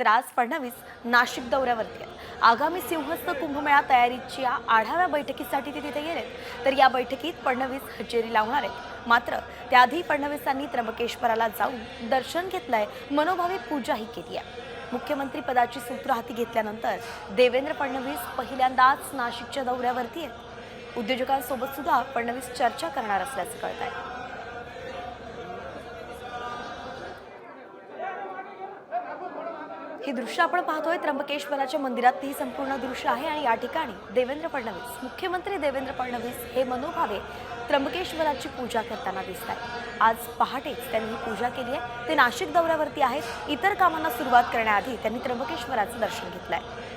तर आज फडणवीस नाशिक दौऱ्यावरती आहेत. आगामी सिंहस्थ कुंभमेळा तयारीच्या आढाव्या बैठकीसाठी ते तिथे गेलेत. तर या बैठकीत फडणवीस हजेरी लावणार आहेत. मात्र त्याआधी फडणवीसांनी त्र्यंबकेश्वराला जाऊन दर्शन घेतलंय मनोभावी पूजाही केली आहे. मुख्यमंत्री पदाची सूत्र हाती घेतल्यानंतर देवेंद्र फडणवीस पहिल्यांदाच नाशिकच्या दौऱ्यावरती आहेत. उद्योजकांसोबत सुद्धा फडणवीस चर्चा करणार असल्याचं कळत आहे ही दृश्य आपण पाहतोय. त्र्यंबकेश्वराच्या मंदिरात ही संपूर्ण दृश्य आहे आणि या ठिकाणी देवेंद्र फडणवीस मुख्यमंत्री देवेंद्र फडणवीस हे मनोभावे त्र्यंबकेश्वराची पूजा करताना दिसत आहेत. आज पहाटेच त्यांनी ही पूजा केली आहे. ते नाशिक दौऱ्यावरती आहेत. इतर कामांना सुरुवात करण्याआधी त्यांनी त्र्यंबकेश्वराचं दर्शन घेतलं आहे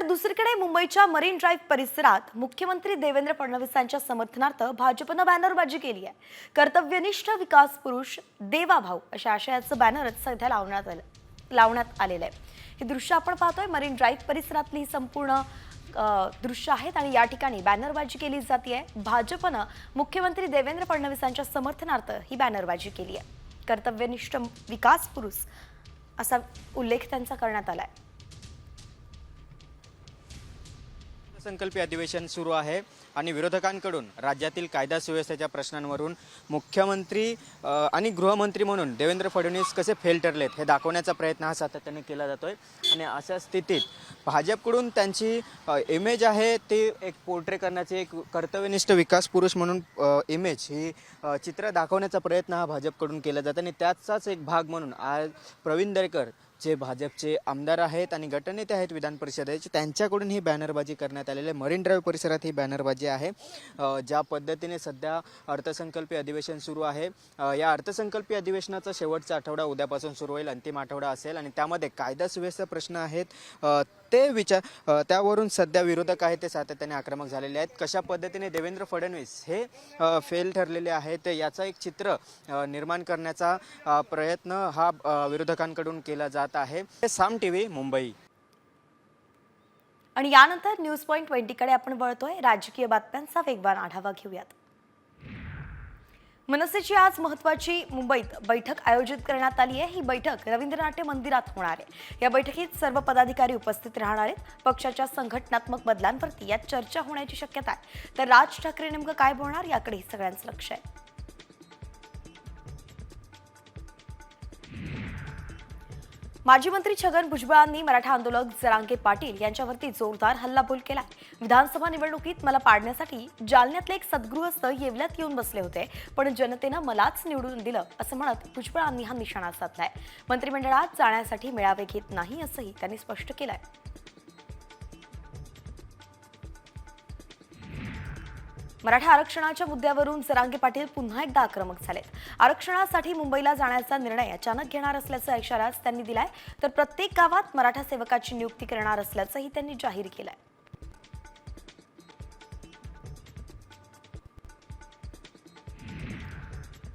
तर दुसरीकडे मुंबईच्या मरीन ड्राईव्ह परिसरात मुख्यमंत्री देवेंद्र फडणवीसांच्या समर्थनार्थ भाजपनं बॅनरबाजी केली आहे. कर्तव्यनिष्ठ विकास पुरुष देवा भाऊ अशा आशयाचं बॅनरच सध्या लावण्यात आलं लावण्यात आलेलं आहे. हे दृश्य आपण पाहतोय. मरीन ड्राईव्ह परिसरातली ही संपूर्ण दृश्य आहेत आणि या ठिकाणी बॅनरबाजी केली जाते. भाजपनं मुख्यमंत्री देवेंद्र फडणवीसांच्या समर्थनार्थ ही बॅनरबाजी केली आहे. कर्तव्यनिष्ठ विकास पुरुष असा उल्लेख त्यांचा करण्यात आला आहे अर्थसंकल्पीय अधिवेशन सुरू आहे आणि विरोधकांकडून राज्यातील कायदा सुव्यवस्थेच्या प्रश्नांवरून मुख्यमंत्री आणि गृहमंत्री म्हणून देवेंद्र फडणवीस कसे फेल ठरलेत हे दाखवण्याचा प्रयत्न हा सातत्याने केला जातोय. आणि अशा स्थितीत भाजपकडून त्यांची इमेज आहे ती एक पोर्ट्रे करण्याची एक कर्तव्यनिष्ठ विकास पुरुष म्हणून इमेज ही चित्र दाखवण्याचा प्रयत्न हा भाजपकडून केला जातो आणि त्याचाच एक भाग म्हणून आज प्रवीण दरेकर जे भाजपचे आमदार आहेत आणि गटनेते आहेत विधान परिषदेचे त्यांच्याकडून ही बॅनरबाजी करण्यात आलेली आहे. मरीन ड्राईव्ह परिसरात ही बॅनरबाजी आहे. ज्या पद्धतीने सध्या अर्थसंकल्पीय अधिवेशन सुरू आहे. या अर्थसंकल्पीय अधिवेशनाचा शेवटचा आठवडा उद्यापासून सुरू होईल. अंतिम आठवडा असेल आणि त्यामध्ये कायदा सुव्यवस्था प्रश्न आहेत. ते विचार त्यावरून सध्या विरोधक आहेत ते सातत्याने आक्रमक झालेले आहेत. कशा पद्धतीने देवेंद्र फडणवीस हे फेल ठरलेले आहेत याचा एक चित्र निर्माण करण्याचा प्रयत्न हा विरोधकांकडून केला जात आहे. Saam T V Mumbai. आणि यानंतर न्यूज पॉईंट ट्वेंटीकडे आपण वळतोय. राजकीय बातम्यांचा वेगवान आढावा घेऊयात. मनसेची आज महत्वाची मुंबईत बैठक आयोजित करण्यात आली आहे. ही बैठक रवींद्रनाट्य मंदिरात होणार आहे. या बैठकीत सर्व पदाधिकारी उपस्थित राहणार आहेत. पक्षाच्या संघटनात्मक बदलांवरती यात चर्चा होण्याची शक्यता आहे. तर राज ठाकरे नेमकं काय बोलणार? याकडे सगळ्यांचं लक्ष आहे. माजी मंत्री छगन भुजबळांनी मराठा आंदोलक जरांगे पाटील यांच्यावरती जोरदार हल्लाबोल केला विधानसभा निवडणुकीत मला पाडण्यासाठी जालन्यातले एक सद्गृहस्थ येवल्यात येऊन बसले होते पण जनतेनं मलाच निवडून दिलं असं म्हणत भुजबळांनी हा निशाणा साधलाय. मंत्रिमंडळात जाण्यासाठी मेळावे घेत नाही असंही त्यांनी स्पष्ट केलंय. मराठा आरक्षणाच्या मुद्द्यावरून जरांगे पाटील पुन्हा एकदा आक्रमक झालेत. आरक्षणासाठी मुंबईला जाण्याचा निर्णय अचानक घेणार असल्याचा इशाराच त्यांनी दिलाय. तर प्रत्येक गावात मराठा सेवकाची नियुक्ती करणार असल्याचंही त्यांनी जाहीर केलंय.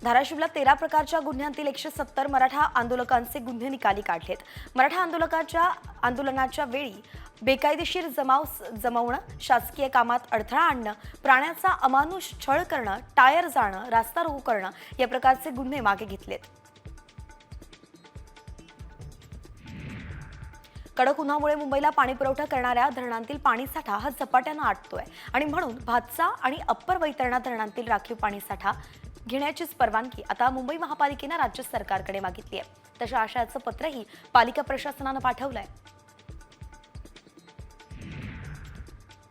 धाराशिवला तेरा प्रकारच्या गुन्ह्यांतील एकशे सत्तर मराठा आंदोलकांचे गुन्हे निकाली काढलेत. मराठा आंदोलकाच्या आंदोलनाच्या वेळी बेकायदेशीर जमाव जमवणं शासकीय कामात अडथळा आणणं प्राण्याचा अमानुष छळ करणं टायर जाणं रास्ता रोको करणं या प्रकारचे गुन्हे मागे घेतलेत. कडक उन्हामुळे मुंबईला पाणी पुरवठा करणाऱ्या धरणांतील पाणीसाठा हा झपाट्यानं आटतोय आणि म्हणून भातसा आणि अप्पर वैतरणा धरणांतील राखीव पाणीसाठा घेण्याचीच परवानगी आता मुंबई महापालिकेनं राज्य सरकारकडे मागितली आहे. तशा आशयाचं पत्रही पालिका प्रशासनानं पाठवलंय.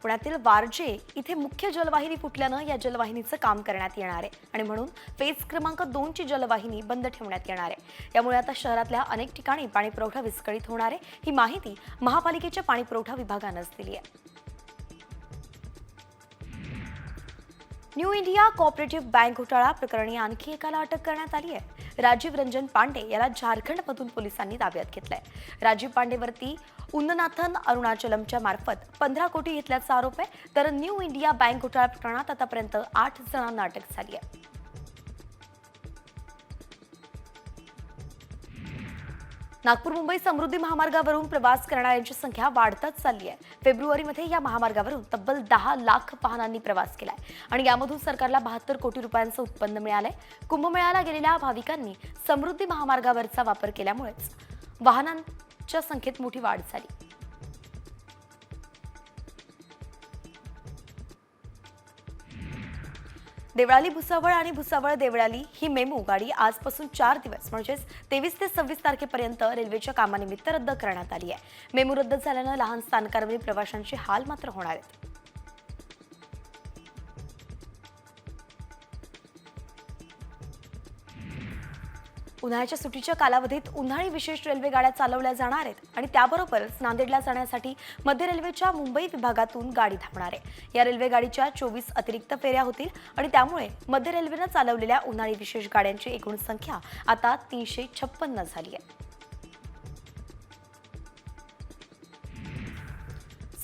पुण्यातील वारजे इथे मुख्य जलवाहिनी फुटल्यानं या जलवाहिनीचं काम करण्यात येणार आहे. आणि म्हणून फेज क्रमांक दोनची जलवाहिनी बंद ठेवण्यात येणार आहे. यामुळे आता शहरातल्या अनेक ठिकाणी पाणीपुरवठा विस्कळीत होणार आहे. ही माहिती महापालिकेच्या पाणीपुरवठा विभागानंच दिली आहे. न्यू इंडिया कोऑपरेटिव्ह बँक घोटाळा प्रकरणी आणखी एकाला अटक करण्यात आली आहे. राजीव रंजन पांडे याला झारखंडमधून पोलिसांनी ताब्यात घेतलंय. राजीव पांडेवरती उन्ननाथन अरुणाचलमच्या मार्फत पंधरा कोटी घेतल्याचा आरोप आहे. तर न्यू इंडिया बँक घोटाळा प्रकरणात आतापर्यंत आठ जणांना अटक झाली आहे. नागपूर मुंबई समृद्धी महामार्गावरून प्रवास करणाऱ्यांची संख्या वाढतच चालली आहे. फेब्रुवारीमध्ये या महामार्गावरून तब्बल दहा लाख वाहनांनी प्रवास केलाय आणि यामधून सरकारला बहात्तर कोटी रुपयांचं उत्पन्न मिळालंय. कुंभमेळ्याला गेलेल्या भाविकांनी समृद्धी महामार्गावरचा वापर केल्यामुळेच वाहनांच्या संख्येत मोठी वाढ झाली. देवळाली भुसावळ आणि भुसावळ देवळाली ही मेमू गाडी आजपासून चार दिवस म्हणजेच तेवीस ते सव्वीस तारखेपर्यंत रेल्वेच्या कामानिमित्त रद्द करण्यात आली आहे. मेमू रद्द झाल्यानं लहान स्थानकांवरील प्रवाशांचे हाल मात्र होणार आहेत. उन्हाळ्याच्या सुट्टीच्या कालावधीत उन्हाळी विशेष रेल्वे गाड्या चालवल्या जाणार आहेत आणि त्याबरोबरच नांदेडला जाण्यासाठी मध्य रेल्वेच्या मुंबई विभागातून गाडी धावणार आहे. या रेल्वे गाडीच्या चोवीस अतिरिक्त फेऱ्या होतील आणि त्यामुळे मध्य रेल्वेनं चालवलेल्या उन्हाळी विशेष गाड्यांची एकूण संख्या आता तीनशे छप्पन्न झाली आहे.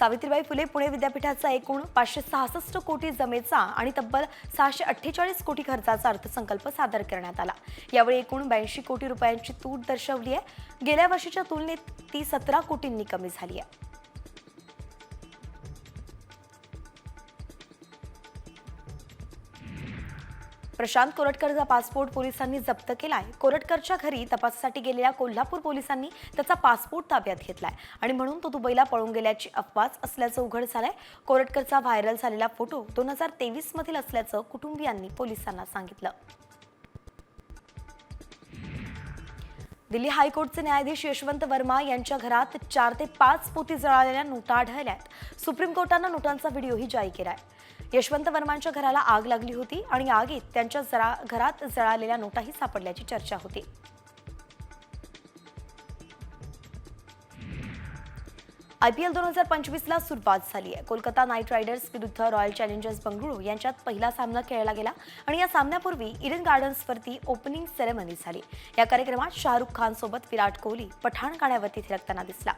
सावित्रीबाई फुले पुणे विद्यापीठाचा एकूण पाचशे सहासष्ट कोटी जमेचा आणि तब्बल सहाशे अठ्ठेचाळीस कोटी खर्चाचा अर्थसंकल्प सादर करण्यात आला. यावेळी एकूण ब्याऐंशी कोटी रुपयांची तूट दर्शवली आहे गेल्या वर्षीच्या तुलनेत ती सतरा कोटींनी कमी झाली आहे प्रशांत कोरटकरचा पासपोर्ट पोलिसांनी जप्त केलाय. कोरटकरच्या घरी तपासासाठी गेलेल्या कोल्हापूर पोलिसांनी त्याचा पासपोर्ट ताब्यात घेतलाय आणि म्हणून तो दुबईला पळून गेल्याची अफवाच असल्याचं उघड झालंय. कोरटकरचा व्हायरल झालेला फोटो दोन हजार तेवीस मधील असल्याचं कुटुंबियांनी पोलिसांना सांगितलं. दिल्ली हायकोर्टचे न्यायाधीश यशवंत वर्मा यांच्या घरात चार ते पाच पोती जळालेल्या नोटा आढळल्यात. सुप्रीम कोर्टानं नोटांचा व्हिडिओही जारी केलाय. यशवंत वर्मांच्या घराला आग लागली होती आणि आगीत त्यांच्या जरा घरात जळालेल्या नोटाही सापडल्याची चर्चा होती. आयपीएल दोन हजार पंचवीसला सुरुवात झाली आहे. कोलकाता नाईट रायडर्स विरुद्ध रॉयल चॅलेंजर्स बंगळुरू यांच्यात पहिला सामना खेळला गेला आणि या सामन्यापूर्वी इडन गार्डन्सवरती ओपनिंग सेरेमनी झाली. या कार्यक्रमात शाहरुख खान सोबत विराट कोहली पठाण गाण्यावरती थिरकताना दिसला.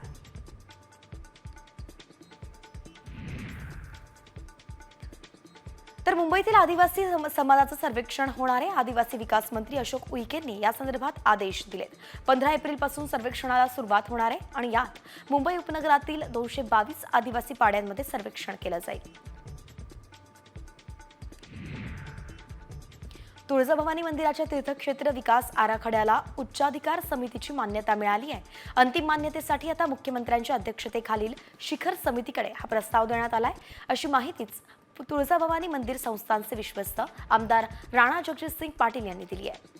तर मुंबईतील आदिवासी समाजाचं सर्वेक्षण होणारे आदिवासी विकास मंत्री अशोक उईकेंनी या संदर्भात आदेश दिलेत. पंधरा एप्रिलपासून सर्वेक्षणाला सुरुवात होणार आहे आणि यात मुंबई उपनगरातील दोनशे बावीस आदिवासी पाड्यांमध्ये सर्वेक्षण केलं जाईल. तुळजाभवानी मंदिराच्या तीर्थक्षेत्र विकास आराखड्याला उच्चाधिकार समितीची मान्यता मिळाली आहे. अंतिम मान्यतेसाठी आता मुख्यमंत्र्यांच्या अध्यक्षतेखालील शिखर समितीकडे हा प्रस्ताव देण्यात आलाय. अशी माहितीच तुळजाभवानी मंदिर संस्थानचे विश्वस्त आमदार राणा जगजितसिंग पाटील यांनी दिली आहे.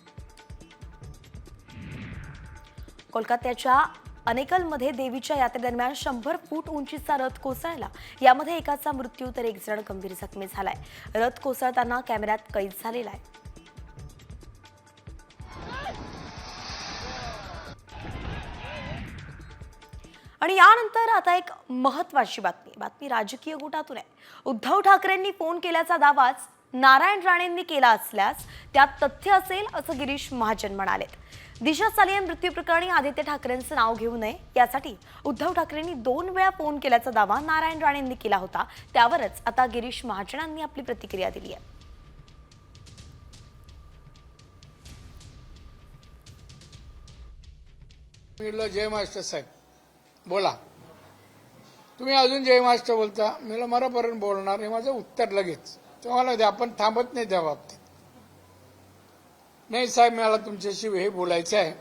कोलकात्याच्या अनेकलमध्ये देवीच्या यात्रेदरम्यान शंभर फूट उंचीचा रथ कोसळला. यामध्ये एकाचा मृत्यू तर एक जण गंभीर जखमी झालाय. रथ कोसळताना कॅमेऱ्यात कैद झालेला आहे. आणि यानंतर आता एक महत्वाची बातमी बातमी राजकीय गोटातून आहे. उद्धव ठाकरेंनी फोन केल्याचा दावाच नारायण राणेंनी केला असल्यास त्यात तथ्य असेल असं गिरीश महाजन म्हणालेत. दिशा सालियन मृत्यू प्रकरणी आदित्य ठाकरेंचं नाव घेऊ नये यासाठी उद्धव ठाकरेंनी दोन वेळा फोन केल्याचा दावा नारायण राणेंनी केला होता. त्यावरच आता गिरीश महाजनांनी आपली प्रतिक्रिया दिली आहे. जय मास्टर साहेब. बोला. तुम्ही अजून जय मास्टर बोलता. मी मरापर्यंत बोलणार हे माझं उत्तर लगेच. तुम्हाला द्या आपण थांबत नाही त्या बाबतीत. नाही साहेब मला तुमच्याशी हे बोलायचं आहे.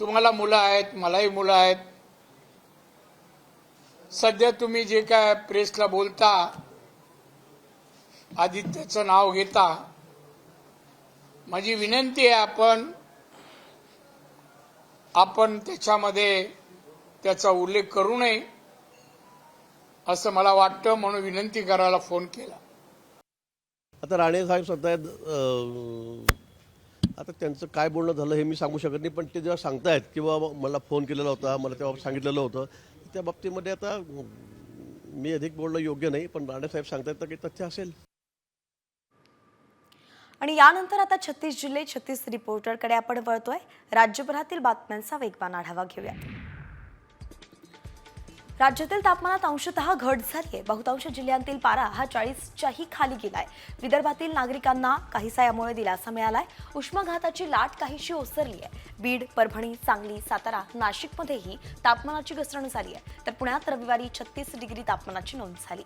तुम्हाला मुलं आहेत मलाही मुलं आहेत. सध्या तुम्ही जे काय प्रेसला बोलता आदित्यचं नाव घेता माझी विनंती आहे आपण आपण त्याच्यामध्ये त्याचा उल्लेख करू नये असं मला वाटतं म्हणून विनंती करायला फोन केला. आता राणे साहेब स्वतः अं, आता त्यांचं काय बोलणं झालं हे मी सांगू शकत नाही पण ते जेव्हा सांगतायत किंवा मला फोन केलेला होता मला तेव्हा सांगितलेलं होतं त्या बाबतीमध्ये आता मी अधिक बोलणं योग्य नाही पण राणे साहेब सांगतायत तर काही तथ्य असेल. आणि यानंतर आता छत्तीस जिल्हे छत्तीस रिपोर्टरकडे आपण वळतोय. राज्यभरातील बातम्यांचा वेगवान आढावा घेऊया राज्यातील तापमानात अंशतः घट झाली आहे बहुतांश जिल्ह्यांतील पारा हा चाळीसच्याही खाली गेलाय. विदर्भातील नागरिकांना काहीसा यामुळे दिलासा मिळालाय. उष्माघाताची लाट काहीशी ओसरली आहे बीड परभणी सांगली सातारा नाशिकमध्येही तापमानाची घसरण झाली आहे तर पुण्यात रविवारी छत्तीस डिग्री तापमानाची नोंद झाली.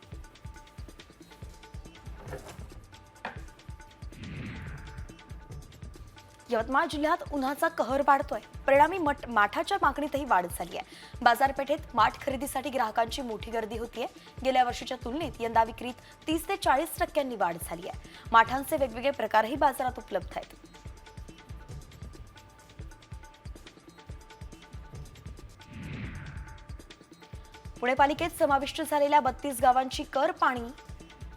यवतमाळ जिल्ह्यात उन्हाचा कहर वाढतोय. परिणामी मठ माठाच्या मागणीतही वाढ झाली आहे. बाजारपेठेत माठ खरेदीसाठी ग्राहकांची मोठी गर्दी होतीये. गेल्या वर्षीच्या तुलनेत यंदा विक्रीत तीस ते चाळीस टक्क्यांनी वाढ झाली आहे. माठांचे वेगवेगळे प्रकारही बाजारात उपलब्ध आहेत. पुणे पालिकेत समाविष्ट झालेल्या बत्तीस गावांची कर पाणी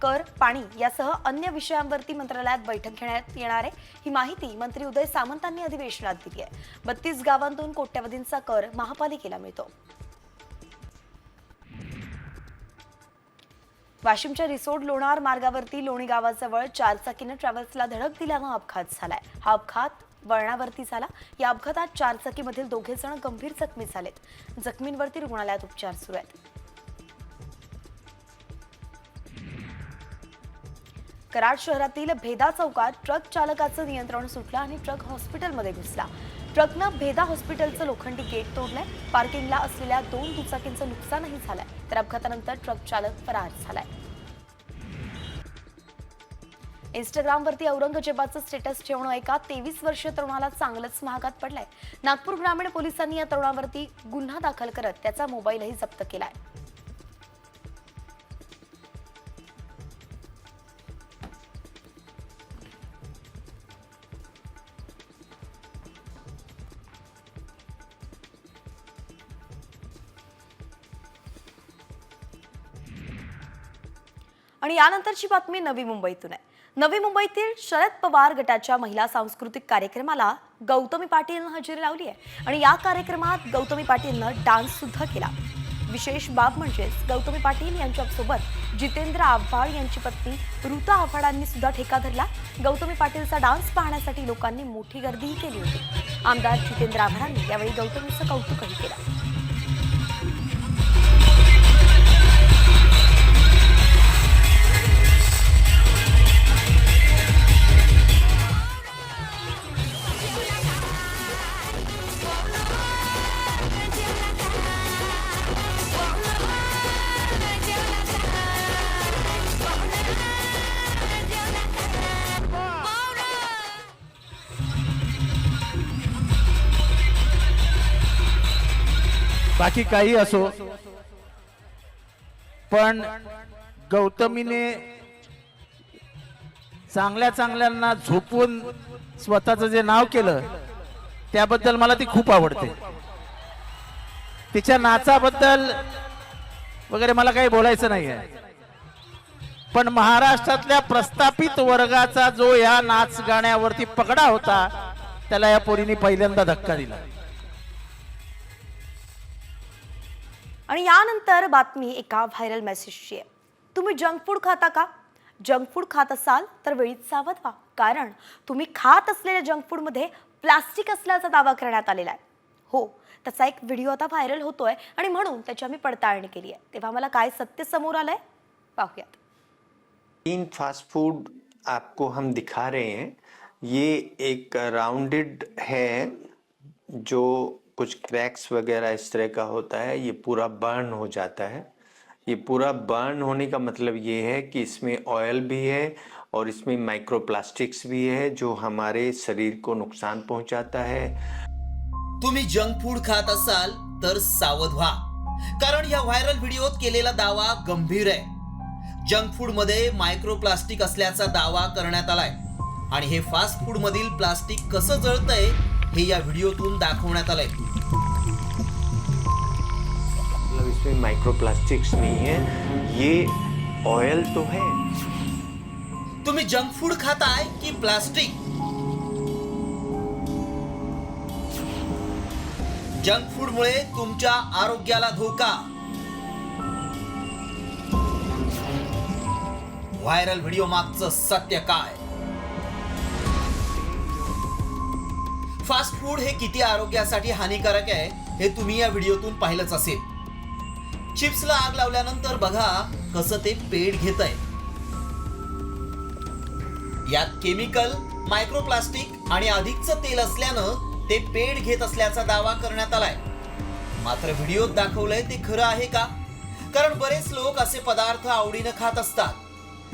कर पाणी यासह अन्य विषयांवरती मंत्रालयात बैठक घेण्यात येणार आहे. ही माहिती मंत्री उदय सामंतांनी अधिवेशनात दिली आहे. बत्तीस गावांतून कोट्यवधींचा कर महापालिकेला मिळतो. वाशिमच्या रिसोड लोणार मार्गावरती लोणी गावाजवळ चारचाकीनं ट्रॅव्हल्सला धडक दिल्यानं अपघात झालाय. हा अपघात वळणावरती झाला. या अपघातात चारचाकीमधील दोघे जण गंभीर जखमी झालेत. जखमींवरती रुग्णालयात उपचार सुरू आहेत. कराड शहरातील भेदा चौकात ट्रक चालकाचं नियंत्रण सुटलं आणि ट्रक हॉस्पिटलमध्ये घुसला. ट्रकनं भेदा हॉस्पिटलचं लोखंडी गेट तोडलंय. पार्किंगला असलेल्या दोन दुचाकींचं नुकसानही झालंय. तर अपघातानंतर ट्रक चालक फरार झालाय. इंस्टाग्रामवरती औरंगजेबाचं स्टेटस ठेवणं एका तेवीस वर्षीय तरुणाला चांगलंच महागात पडलाय. नागपूर ग्रामीण पोलिसांनी या तरुणावरती गुन्हा दाखल करत त्याचा मोबाईलही जप्त केलाय. आणि यानंतरची बातमी नवी मुंबईतून आहे. नवी मुंबईतील शरद पवार गटाच्या महिला सांस्कृतिक कार्यक्रमाला गौतमी पाटीलनं हजेरी लावली आहे आणि या कार्यक्रमात गौतमी पाटीलनं डान्स सुद्धा केला. विशेष बाब म्हणजेच गौतमी पाटील यांच्यासोबत जितेंद्र आव्हाड यांची पत्नी ऋता आव्हाडांनी सुद्धा ठेका धरला. गौतमी पाटीलचा डान्स पाहण्यासाठी लोकांनी मोठी गर्दीही केली होती. आमदार जितेंद्र आव्हाडांनी यावेळी गौतमीचं कौतुकही केलं. बाकी काही असो. पण गौतमीने चांगल्या चांगल्यांना झोपून स्वतःचं जे नाव केलं त्याबद्दल मला ती खूप आवडते. तिच्या नाचाबद्दल वगैरे मला काही बोलायचं नाही आहे पण महाराष्ट्रातल्या प्रस्थापित वर्गाचा जो या नाच गाण्यावरती पगडा होता त्याला या पोरीने पहिल्यांदा धक्का दिला. आणि यानंतर बातमी एका व्हायरल मेसेजची आहे. तुम्ही जंक फूड खाता का? जंक फूड खात असाल तर वेळीच सावध व्हा. कारण तुम्ही खात असलेल्या जंक फूडमध्ये प्लास्टिक असल्याचा दावा करण्यात आलेला आहे. हो त्याचा एक व्हिडिओ आता व्हायरल होतोय आणि म्हणून त्याची आम्ही पडताळणी केली आहे. तेव्हा मला काय सत्य समोर आलंय? पाहूयात. तीन फास्ट फूड आपको हम दिखा रहे हैं. ये एक राउंडेड है जो कुछ क्रैक्स वगैरह इस तरह का होता है ये पूरा बर्न हो जाता है। ये पूरा बर्न होने का मतलब ये है कि इसमें ऑयल भी है और इसमें माइक्रोप्लास्टिक्स भी है जो हमारे शरीर को नुकसान पहुंचाता है। तुम्ही जंक फूड खात असाल तर सावध व्हा कारण या व्हायरल व्हिडिओत केलेला दावा गंभीर आहे. जंक फूडमध्ये मायक्रोप्लास्टिक असल्याचा दावा करण्यात आलाय. आणि हे फास्ट फूड मधील प्लास्टिक कसं जळतंय हे या व्हिडिओतून दाखवण्यात आलंय. इसमें माइक्रोप्लास्टिक्स नहीं है। ये ऑयल तो है। तुम्ही जंक फूड खाताय की प्लास्टिक जंक फूडमुळे तुमच्या आरोग्याला धोका. व्हायरल व्हिडिओ मागचं सत्य काय? फास्ट फूड हे किती आरोग्यासाठी हानिकारक आहे हे तुम्ही या व्हिडिओतून पाहिलंच असेल. चिप्सला आग लावल्यानंतर बघा कसं ते पेट घेत आहे यात केमिकल मायक्रोप्लास्टिक आणि अधिकचं तेल असल्यानं ते पेट घेत असल्याचा दावा करण्यात आलाय. मात्र व्हिडिओत दाखवलंय ते खरं आहे का? कारण बरेच लोक असे पदार्थ आवडीनं खात असतात.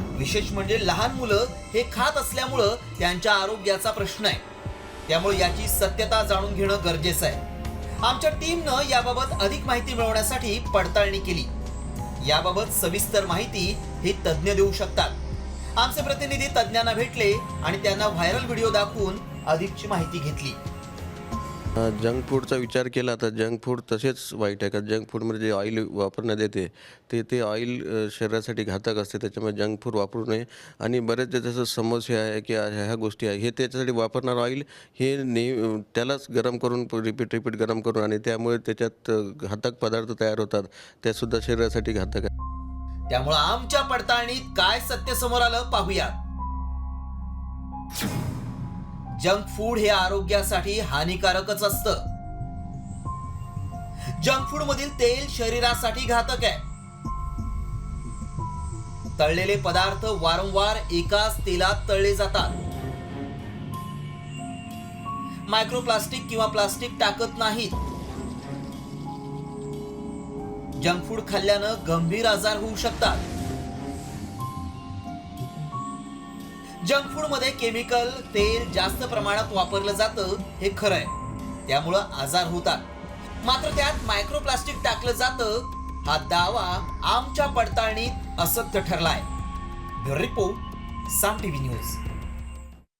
विशेष म्हणजे लहान मुलं हे खात असल्यामुळं त्यांच्या आरोग्याचा प्रश्न आहे. त्यामुळे याची सत्यता जाणून घेणं गरजेचं आहे. आमच्या टीमनं याबाबत अधिक माहिती मिळवण्यासाठी पडताळणी केली. याबाबत सविस्तर माहिती हे तज्ज्ञ देऊ शकतात. आमचे प्रतिनिधी तज्ज्ञांना भेटले आणि त्यांना व्हायरल व्हिडिओ दाखवून अधिकची माहिती घेतली. जंक फूडचा विचार केला तर जंक फूड तसेच वाईट आहे. का जंक फूडमध्ये म्हणजे जे ऑइल वापरण्यात येते ते ते ऑइल शरीरासाठी घातक असते. त्याच्यामुळे जंक फूड वापरू नये. आणि बरेच जसं समोसे आहे की ह्या गोष्टी आहे हे त्याच्यासाठी वापरणार ऑइल हे नेहमी त्यालाच गरम करून रिपीट रिपीट गरम करून आणि त्यामुळे त्याच्यात घातक पदार्थ तयार होतात. त्यासुद्धा शरीरासाठी घातक आहे. त्यामुळं आमच्या पडताळणीत काय सत्य समोर आलं पाहूयात. जंक फूड हे आरोग्यासाठी हानिकारकच असतं. जंक फूड मधील तेल शरीरासाठी घातक आहे. तळलेले पदार्थ वारंवार एकाच तेलात तळले जातात. मायक्रोप्लास्टिक किंवा प्लास्टिक टाकत नाहीत. जंक फूड खाल्ल्यानं गंभीर आजार होऊ शकतात. जंक फूडमध्ये केमिकल तेल जास्त प्रमाणात वापरलं जातं हे खरं आहे त्यामुळं आजार होतात. मात्र त्यात मायक्रोप्लास्टिक टाकलं जातं. हा दावा आमच्या पडताळणीत असत्य ठरलाय. Bureau report Saam TV news.